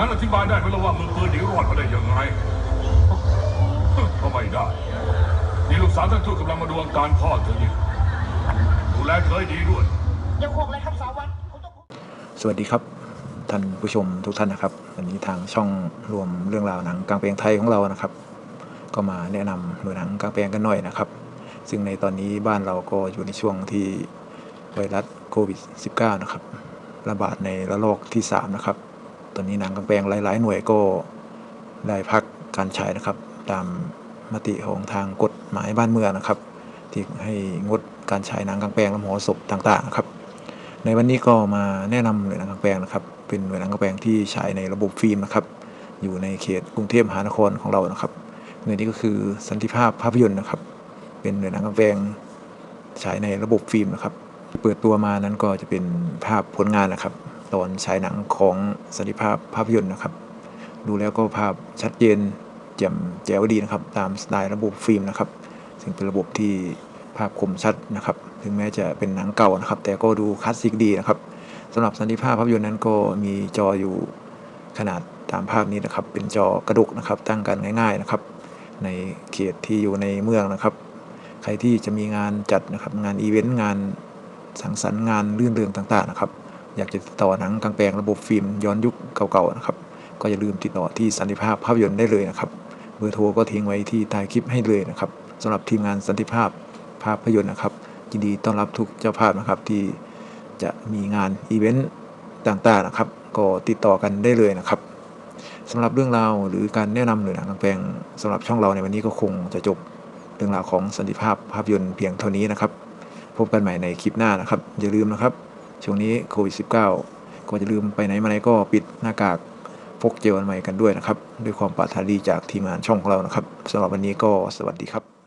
งั้นอธิบายได้ไหมล่ะว่ามือปืนหนีรอดมาได้ยังไงก็ไม่ได้ นี่ลูกสาวท่านทูตกำลังมาดูอาการพ่อเธออยู่ดูแลเธอให้ดีด้วย ยังคงเลยครับสาวัตรผมต้องสวัสดีครับท่านผู้ชมทุกท่านนะครับ วันนี้ทางช่องรวมเรื่องราวหนังกลางแปลงไทยของเรานะครับ ก็มาแนะนำหน่วยหนังกลางแปลงกันหน่อยนะครับ ซึ่งในตอนนี้บ้านเราก็อยู่ในช่วงที่ไวรัสโควิด -19 นะครับ ระบาดในระลอกที่ 3 นะครับ ตอนนี้หนังกลางแปลงหลาย ๆ หน่วยก็ได้พักการฉายนะครับ ตามมติของทางกฎหมายบ้านเมืองนะครับ ที่ให้งดการฉายหนังกลางแปลงและหรสพต่างๆนะครับ ในวันนี้ก็มาแนะนำหน่วยหนังกลางแปลงนะครับ เป็นหน่วยหนังกลางแปลงที่ฉายในระบบฟิล์มนะครับ อยู่ในเขตกรุงเทพมหานครของเรานะครับหน่วยนี้ก็คือสันติภาพภาพยนตร์นะครับ เป็นหน่วยหนังกลางแปลงฉายในระบบฟิล์มนะครับ เปิดตัวมานั้นก็จะเป็นภาพผลงานนะครับ ตอนฉายหนังของสันติภาพภาพยนตร์นะครับ ดูแล้วก็ภาพชัดเจนแจ่มแจ๋วดีนะครับ ตามสไตล์ระบบฟิล์มนะครับ ซึ่งเป็นระบบที่ภาพคมชัดนะครับ ถึงแม้จะเป็นหนังเก่านะครับ แต่ก็ดูคลาสสิกดีนะครับสำหรับสันติภาพภาพยนตร์นั้นก็มีจออยู่ขนาดตามภาพนี้นะครับ เป็นจอกระดกนะครับ ตั้งกันง่าย ๆนะครับ ในเขตที่อยู่ในเมืองนะครับ ใครที่จะมีงานจัดนะครับ งานอีเวนต์งานสังสรรค์งานรื่นเริงต่างๆนะครับ อยากจะติดต่อหนังกลางแปลงระบบฟิล์มย้อนยุคเก่าๆนะครับ ก็อย่าลืมติดต่อที่สันติภาพภาพยนตร์ได้เลยนะครับเบอร์โทรก็ทิ้งไว้ที่ใต้คลิปให้เลยนะครับสำหรับทีมงานสันติภาพภาพยนตร์นะครับยินดีต้อนรับทุกเจ้าภาพนะครับที่จะมีงานอีเวนต์ต่างๆนะครับ ก็ติดต่อกันได้เลยนะครับสำหรับเรื่องราวหรือการแนะนำหรือหนังกลางแปลงสำหรับช่องเราในวันนี้ก็คงจะจบเรื่องราวของสันติภาพภาพยนตร์เพียงเท่านี้นะครับ พบกันใหม่ในคลิปหน้านะครับ อย่าลืมนะครับ ช่วงนี้โควิด -19 ก็จะลืมไปไหนมาไหนก็ปิดหน้ากากพกเจลอนามัยกันด้วยนะครับ ด้วยความปรารถนาดีจากทีมงานช่องของเรานะครับสำหรับวันนี้ก็สวัสดีครับ